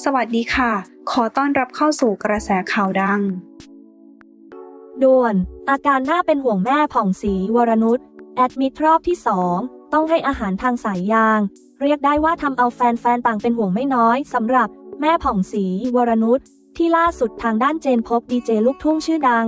สวัสดีค่ะ ขอต้อนรับเข้าสู่กระแสข่าวดัง ด่วน อาการน่าเป็นห่วงแม่ผ่องศรีวรนุชแอดมิทรอบที่ 2 ต้องให้อาหารทางสายยาง เรียกได้ว่าทำเอาแฟนๆ ต่างเป็นห่วงไม่น้อยสำหรับแม่ผ่องศรีวรนุชที่ล่าสุดทางด้านเจนพบดีเจลูกทุ่งชื่อดัง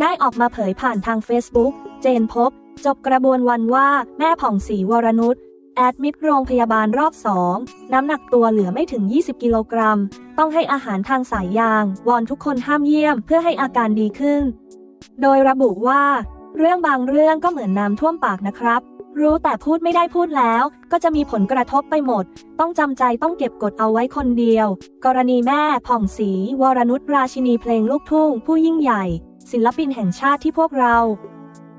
ได้ออกมาเผยผ่านทาง Facebook เจนพบ จบกระบวนวันว่าแม่ผ่องศรีวรนุช แอดมิดโรงพยาบาลรอบ2น้ำหนักตัวเหลือไม่ถึง 20 กิโลกรัม ต้องให้อาหารทางสายยาง วอนทุกคนห้ามเยี่ยมเพื่อให้อาการดีขึ้น โดยระบุว่า เรื่องบางเรื่องก็เหมือนน้ำท่วมปากนะครับ รู้แต่พูดไม่ได้พูดแล้ว ก็จะมีผลกระทบไปหมด ต้องจำใจต้องเก็บกดเอาไว้คนเดียว กรณีแม่ผ่องศรีวรนุชราชินีเพลงลูกทุ่ง ผู้ยิ่งใหญ่ ศิลปินแห่งชาติที่พวกเรา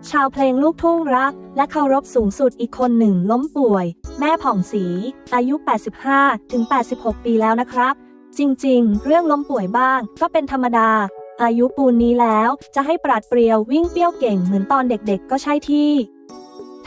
ชาวเพลงลูกทุ่งรัก และเคารพสูงสุดอีกคนหนึ่งล้มป่วย แม่ผ่องศรีอายุ 85 ถึง 86 ปีแล้วนะครับ จริงๆ เรื่องล้มป่วยบ้างก็เป็นธรรมดา อายุปูนนี้แล้วจะให้ปราดเปรียววิ่งเปี้ยวเก่งเหมือนตอนเด็กๆ ก็ใช่ที่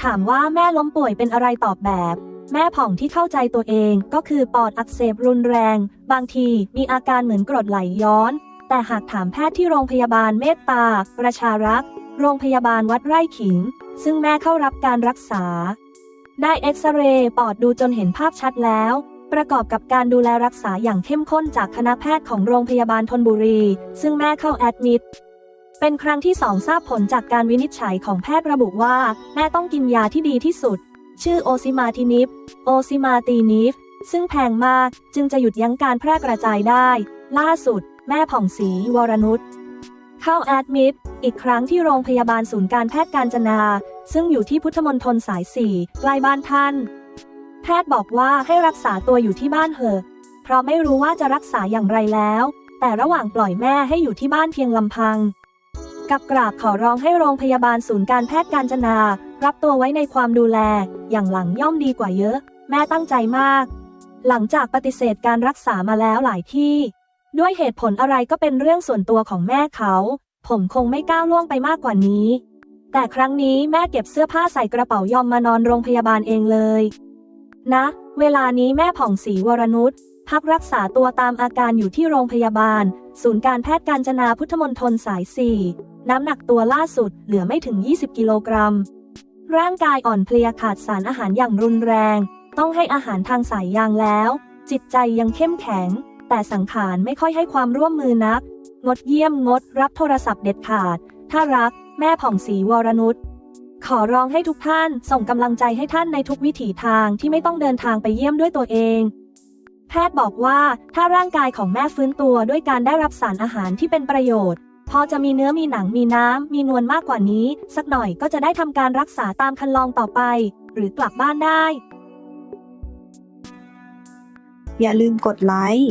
ถามว่าแม่ล้มป่วยเป็นอะไรตอบแบบ แม่ผ่องที่เข้าใจตัวเองก็คือปอดอักเสบรุนแรง บางทีมีอาการเหมือนกรดไหลย้อน แต่หากถามแพทย์ที่โรงพยาบาลเมตตาประชารักษ์ โรงพยาบาลวัดไร่ขิง ซึ่งแม่เข้ารับการรักษา ได้เอ็กซเรย์ปอดดูจนเห็นภาพชัดแล้ว ประกอบกับการดูแลรักษาอย่างเข้มข้นจากคณะแพทย์ของโรงพยาบาลทนบุรี ซึ่งแม่เข้าแอดมิดเป็นครั้งที่สองทราบผลจากการวินิจฉัยของแพทย์ระบุว่า แม่ต้องกินยาที่ดีที่สุด ชื่อโอซิมาทินิฟโอซิมาตีนิฟซึ่งแพงมากจึงจะหยุดยั้งการแพร่กระจายได้ ล่าสุด แม่ผ่องศรีวรนุช เข้าแอดมิดอีกครั้งที่โรงพยาบาลศูนย์การแพทย์การจนา ซึ่งอยู่ที่พุทธมณฑลสายสี่ใกล้บ้านท่าน แพทย์บอกว่าให้รักษาตัวอยู่ที่บ้านเถอะ เพราะไม่รู้ว่าจะรักษาอย่างไรแล้ว แต่ระหว่างปล่อยแม่ให้อยู่ที่บ้านเพียงลำพัง กับกราบขอร้องให้โรงพยาบาลศูนย์การแพทย์การจนา รับตัวไว้ในความดูแล อย่างหลังย่อมดีกว่าเยอะ แม่ตั้งใจมาก หลังจากปฏิเสธการรักษามาแล้วหลายที่ ด้วยเหตุผลอะไรก็เป็นเรื่องส่วนตัวของแม่เขา ผมคงไม่ก้าวล่วงไปมากกว่านี้ แต่ครั้งนี้แม่เก็บเสื้อผ้าใส่กระเป๋ายอมมานอนโรงพยาบาลเองเลย นะ เวลานี้แม่ผ่องศรีวรนุชพักรักษาตัวตามอาการอยู่ที่โรงพยาบาล ศูนย์การแพทย์การจนาพุทธมณฑลสาย 4 น้ำหนักตัวล่าสุดเหลือไม่ถึง 20 กิโลกรัม ร่างกายอ่อนเพลียขาดสารอาหารอย่างรุนแรง ต้องให้อาหารทางสายยางแล้ว จิตใจยังเข้มแข็ง แต่สังขารไม่ค่อยให้ความร่วมมือนัก งดเยี่ยมงด รับโทรศัพท์เด็ดขาด ถ้ารัก แม่ผ่องศรีวรนุชขอร้องให้ทุกท่านส่งกำลังใจให้ท่านในทุกวิถีทางที่ไม่ต้องเดินทางไปเยี่ยมด้วยตัวเอง แพทย์บอกว่าถ้าร่างกายของแม่ฟื้นตัวด้วยการได้รับสารอาหารที่เป็นประโยชน์ พอจะมีเนื้อมีหนังมีน้ำ มีนวลมากกว่านี้ สักหน่อยก็จะได้ทำการรักษาตามคันลองต่อไป หรือกลับบ้านได้ อย่าลืมกดไลค์